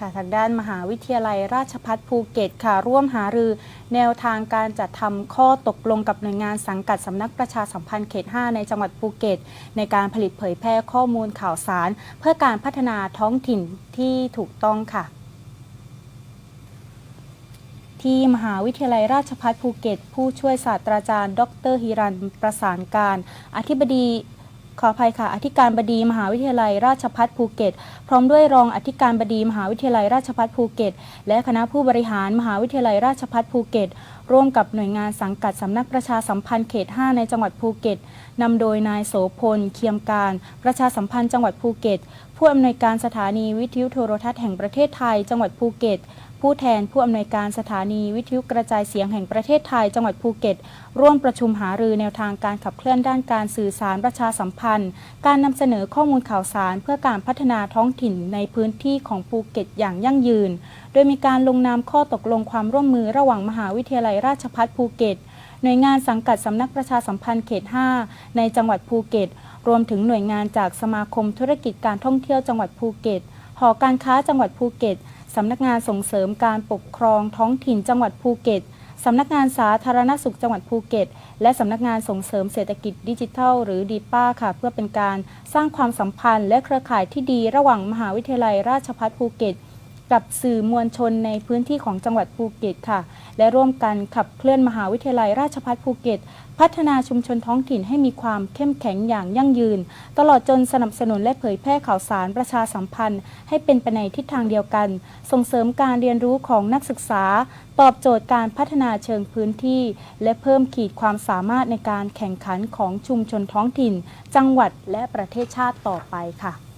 ค่ะทางด้านมหาวิทยาลัยราชภัฏภูเก็ตค่ะ ร่วมหารือแนวทางการจัดทำข้อตกลงกับหน่วยงานสังกัดสำนักประชาสัมพันธ์เขต 5 ในจังหวัดภูเก็ต ในการผลิตเผยแพร่ข้อมูลข่าวสาร เพื่อการพัฒนาท้องถิ่นที่ถูกต้องค่ะที่มหาวิทยาลัยราชภัฏภูเก็ต ผู้ช่วยศาสตราจารย์ ดรฮิรันประสานการ อธิบดี ขออภัยค่ะ อธิการบดีมหาวิทยาลัยราชภัฏภูเก็ต พร้อมด้วยรองอธิการบดีมหาวิทยาลัยราชภัฏภูเก็ต และคณะผู้บริหารมหาวิทยาลัยราชภัฏภูเก็ต ร่วมกับหน่วยงานสังกัดสำนักประชาสัมพันธ์เขต 5 ในจังหวัดภูเก็ตนำโดยนายโสพล เคียมการ ประชาสัมพันธ์จังหวัดภูเก็ต ผู้อำนวยการสถานีวิทยุโทรทัศน์แห่งประเทศไทย จังหวัดภูเก็ต ผู้แทนผู้อำนวยการสถานีวิทยุกระจายเสียงแห่งประเทศไทยจังหวัดภูเก็ต ร่วมประชุมหารือแนวทางการขับเคลื่อนด้านการสื่อสารประชาสัมพันธ์ การนำเสนอข้อมูลข่าวสารเพื่อการพัฒนาท้องถิ่นในพื้นที่ของภูเก็ตอย่างยั่งยืน โดยมีการลงนามข้อตกลงความร่วมมือระหว่างมหาวิทยาลัยราชภัฏภูเก็ตหน่วยงานสังกัดสำนักประชาสัมพันธ์เขต 5 ในจังหวัดภูเก็ต รวมถึงหน่วยงานจากสมาคมธุรกิจการท่องเที่ยวจังหวัดภูเก็ต หอการค้าจังหวัดภูเก็ต สำนักงานส่งเสริมการปกครองท้องถิ่นจังหวัดภูเก็ตสำนักงานสาธารณสุขจังหวัดภูเก็ต และสำนักงานส่งเสริมเศรษฐกิจดิจิทัล หรือดีป้าค่ะ เพื่อเป็นการสร้างความสัมพันธ์และเครือข่ายที่ดีระหว่างมหาวิทยาลัยราชภัฏภูเก็ต กับสื่อมวลชนในพื้นที่ของจังหวัดภูเก็ตค่ะ และร่วมกันขับเคลื่อนมหาวิทยาลัยราชภัฏภูเก็ต พัฒนาชุมชนท้องถิ่นให้มีความเข้มแข็งอย่างยั่งยืน ตลอดจนสนับสนุนและเผยแพร่ข่าวสารประชาสัมพันธ์ ให้เป็นไปในทิศทางเดียวกัน ส่งเสริมการเรียนรู้ของนักศึกษา ตอบโจทย์การพัฒนาเชิงพื้นที่ และเพิ่มขีดความสามารถในการแข่งขันของชุมชนท้องถิ่น จังหวัดและประเทศชาติต่อไปค่ะ